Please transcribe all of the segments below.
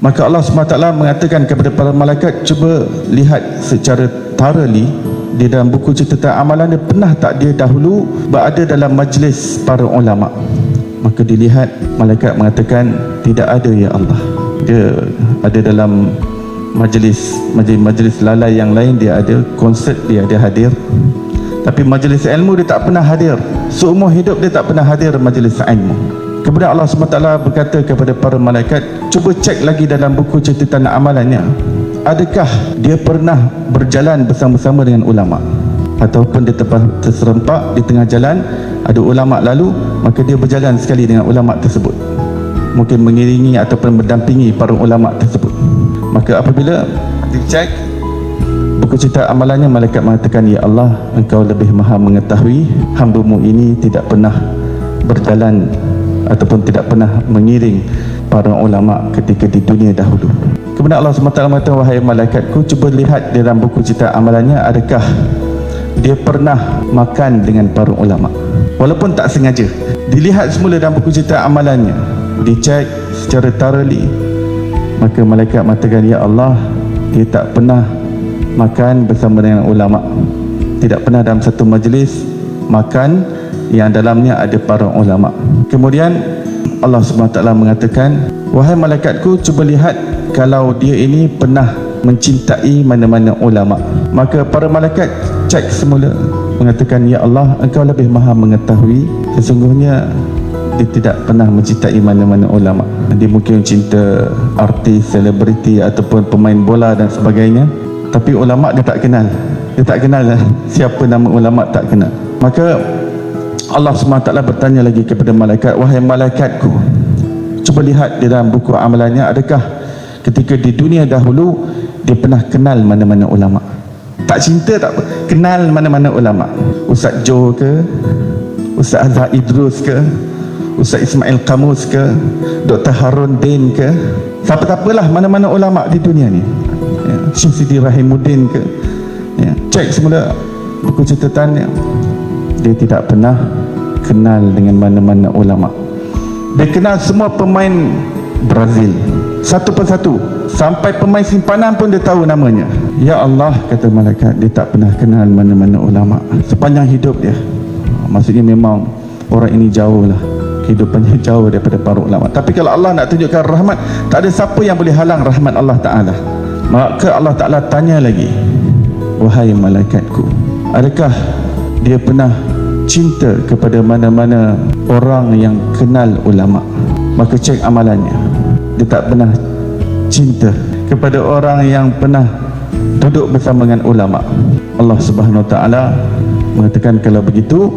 Maka Allah SWT mengatakan kepada para malaikat Cuba lihat secara thoroughly Di dalam buku catatan amalan dia Pernah tak dia dahulu berada dalam majlis para ulama? Maka dilihat malaikat mengatakan Tidak ada ya Allah. Dia ada dalam majlis Majlis-majlis lalai yang lain Dia ada konsert dia ada hadir. Tapi majlis ilmu dia tak pernah hadir. Seumur hidup dia tak pernah hadir majlis ilmu Kemudian Allah SWT berkata kepada para malaikat Cuba cek lagi dalam buku catatan amalannya. Adakah dia pernah berjalan bersama-sama dengan ulama? Ataupun dia tempat terserempak di tengah jalan Ada ulama lalu Maka dia berjalan sekali dengan ulama tersebut. Mungkin mengiringi ataupun mendampingi para ulama tersebut. Maka apabila dicek Buku cerita amalannya malaikat mengatakan Ya Allah engkau lebih maha mengetahui Hambamu ini tidak pernah berjalan ataupun tidak pernah mengiring para ulama ketika di dunia dahulu. Kemudian Allah SWT mengatakan, wahai malaikatku, cuba lihat dalam buku cerita amalannya, adakah dia pernah makan dengan para ulama. Walaupun tak sengaja. Dilihat semula dalam buku cerita amalannya. Dicek secara thoroughly. Maka malaikat mengatakan, Ya Allah, dia tak pernah makan bersama dengan ulama. Tidak pernah dalam satu majlis makan yang dalamnya ada para ulama. Kemudian Allah SWT mengatakan, "Wahai malaikatku, cuba lihat kalau dia ini pernah mencintai mana-mana ulama." Maka para malaikat cek semula mengatakan, "Ya Allah, Engkau lebih Maha mengetahui sesungguhnya dia tidak pernah mencintai mana-mana ulama. Dia mungkin cinta artis, selebriti ataupun pemain bola dan sebagainya. Tapi ulama dia tak kenal. Dia tak kenal lah siapa nama ulama tak kenal. Maka Allah SWT bertanya lagi kepada malaikat Wahai malaikatku Cuba lihat di dalam buku amalannya Adakah ketika di dunia dahulu Dia pernah kenal mana-mana ulama Tak cinta tak apa Kenal mana-mana ulama Ustaz Joe ke Ustaz Azhar Idrus ke Ustaz Ismail Kamus ke Dr. Harun Din ke Siapa-siapalah mana-mana ulama di dunia ni ya. Syekh Sidi Rahimuddin ke ya. Cek semula buku catatannya dia tidak pernah kenal dengan mana-mana ulama. Dia kenal semua pemain Brazil satu persatu. Sampai pemain simpanan pun dia tahu namanya. Ya Allah kata malaikat dia tak pernah kenal mana-mana ulama sepanjang hidup dia. Maksudnya memang orang ini jauh lah. Kehidupannya jauh daripada para ulama. Tapi kalau Allah nak tunjukkan rahmat tak ada siapa yang boleh halang rahmat Allah Ta'ala. Maka Allah Ta'ala tanya lagi wahai malaikatku adakah dia pernah cinta kepada mana-mana orang yang kenal ulama. Maka cek amalannya. Dia tak pernah cinta kepada orang yang pernah duduk bersama dengan ulama. Allah Subhanahu Taala mengatakan kalau begitu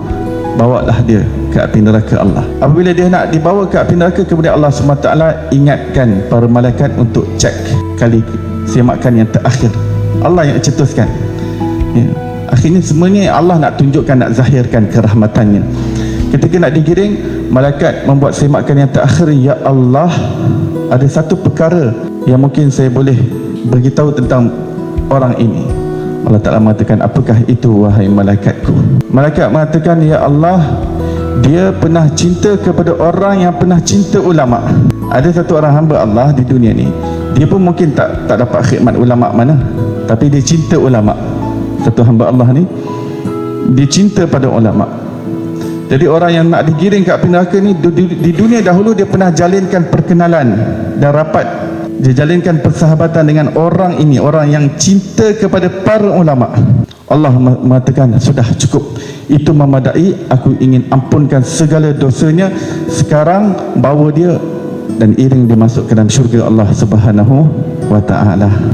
bawalah dia ke api neraka Allah. Apabila dia nak dibawa ke api neraka kemudian Allah Subhanahu Taala ingatkan para malaikat untuk cek kali semakan yang terakhir. Allah yang cetuskan. Ya akhirnya semuanya Allah nak tunjukkan nak zahirkan kerahmatannya. Ketika nak digiring malaikat membuat semakan yang terakhir ya Allah ada satu perkara yang mungkin saya boleh beritahu tentang orang ini. Allah Ta'ala mengatakan apakah itu wahai malaikatku? Malaikat mengatakan ya Allah dia pernah cinta kepada orang yang pernah cinta ulama. Ada satu orang hamba Allah di dunia ni dia pun mungkin tak tak dapat khidmat ulama mana tapi dia cinta ulama satu hamba Allah ni dia cinta pada ulama. Jadi orang yang nak digiring api neraka ni di dunia dahulu dia pernah jalinkan perkenalan dan rapat. Dia jalinkan persahabatan dengan orang ini orang yang cinta kepada para ulama. Allah mengatakan sudah cukup. Itu memadai aku ingin ampunkan segala dosanya. Sekarang bawa dia dan iring dia masuk ke dalam syurga Allah Subhanahu wa taala